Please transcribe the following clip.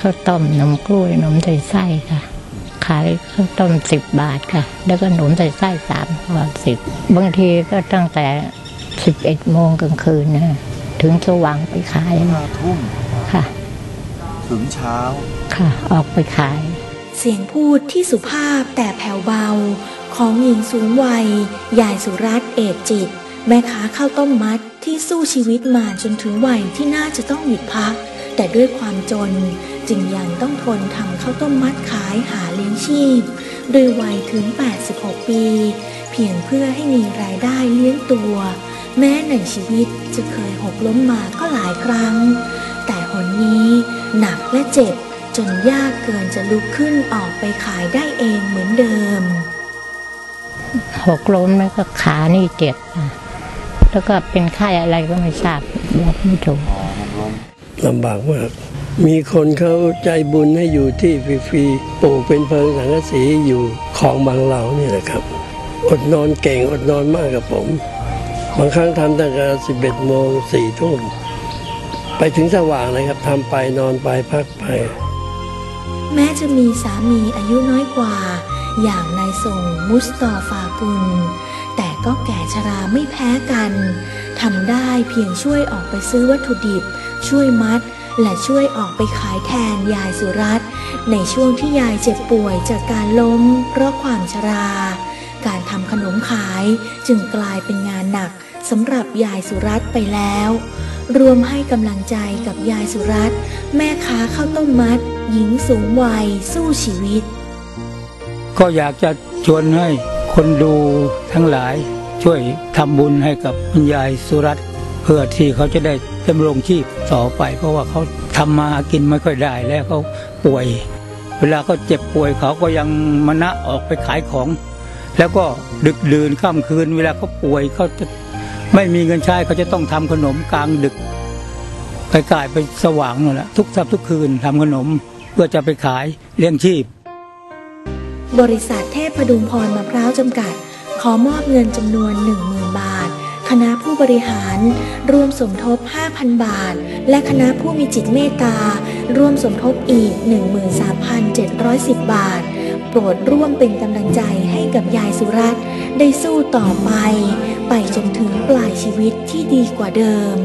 ทำข้าวต้มนมกล้วยนมใส่ไส้ค่ะ ขายข้าวต้มสิบบาทค่ะ แล้วก็หนมใส่ไส้สามบาทสิบบางทีก็ตั้งแต่สิบเอ็ดโมงกลางคืนนะถึงสว่างไปขายห้าทุ่มค่ะ ถึงเช้าค่ะ ออกไปขาย เสียงพูดที่สุภาพแต่แผ่วเบา ของหญิงสูงวัยยายสุรัตน์เอดจิต แม่ค้าข้าวต้มมัดที่สู้ชีวิตมาจนถึงวัยที่น่าจะต้องหยุดพัก แต่ด้วยความจนจึงยังต้องทนทำข้าวต้มมัดขายหาเลี้ยงชีพด้วยวัยถึง 86 ปี เพียงเพื่อให้มีรายได้เลี้ยงตัว แม้ในชีวิตจะเคยหกล้มมาก็หลายครั้ง แต่หนนี้หนักและเจ็บจนยากเกินจะลุกขึ้นออกไปขายได้เองเหมือนเดิม หกล้มแล้วก็ขานี่เจ็บค่ะ แล้วก็เป็นไข้อะไรก็ไม่ทราบบอกไม่ถูกอ๋อมันล้มลำบากมาก มีคนเขาใจบุญให้อยู่ที่ฟรีๆปลูกเป็นเพิงสังกะสีอยู่ของบางเหลานี่แหละครับ อดนอนเก่งอดนอนมากกับผม บางครั้งทำตั้งแต่สิบเอ็ดโมงสี่ทุ่มไปถึงสว่างเลยครับทำไปนอนไปพักไป แม้จะมีสามีอายุน้อยกว่า อย่างนายส่งมุสตอฟากุลแต่ ก็แก่ชราไม่แพ้กันทำได้เพียงช่วยออกไปซื้อวัตถุดิบ ช่วยมัด และช่วยออกไปขายแทนยายสุรัตน์ในช่วงที่ยายเจ็บป่วยจากการล้มเพราะความชรา การทำขนมขายจึงกลายเป็นงานหนักสำหรับยายสุรัตน์ไปแล้ว รวมให้กำลังใจกับยายสุรัตน์แม่ค้าข้าวต้มมัด หญิงสูงวัยสู้ชีวิต ก็อยากจะชวนให้คนดูทั้งหลาย ช่วยทำบุญให้กับคุณยายสุรัตน์เพื่อที่เขาจะได้ดำรงชีพต่อไป เพราะว่าเขาทำมาหากินไม่ค่อยได้แล้วเขาป่วย เวลาเขาเจ็บป่วยเขาก็ยังมานะออกไปขายของ แล้วก็ดึกดื่นค่ำคืน เวลาเขาป่วยเขาจะไม่มีเงินใช้เขาจะต้องทำขนมกลางดึกไปกายไปสว่างนั่นแหละทุกสับทุกคืนทำขนมเพื่อจะไปขายเลี้ยงชีพ บริษัทเทพพดุงพรมะพร้าวจำกัด ขอมอบเงินจำนวน 10,000 บาท คณะผู้บริหาร ร่วมสมทบ 5,000 บาท และคณะผู้มีจิตเมตตา ร่วมสมทบอีก 13,710 บาท โปรดร่วมเป็นกำลังใจให้กับยายสุรัตน์ได้สู้ต่อไป ไปจนถึงปลายชีวิตที่ดีกว่าเดิม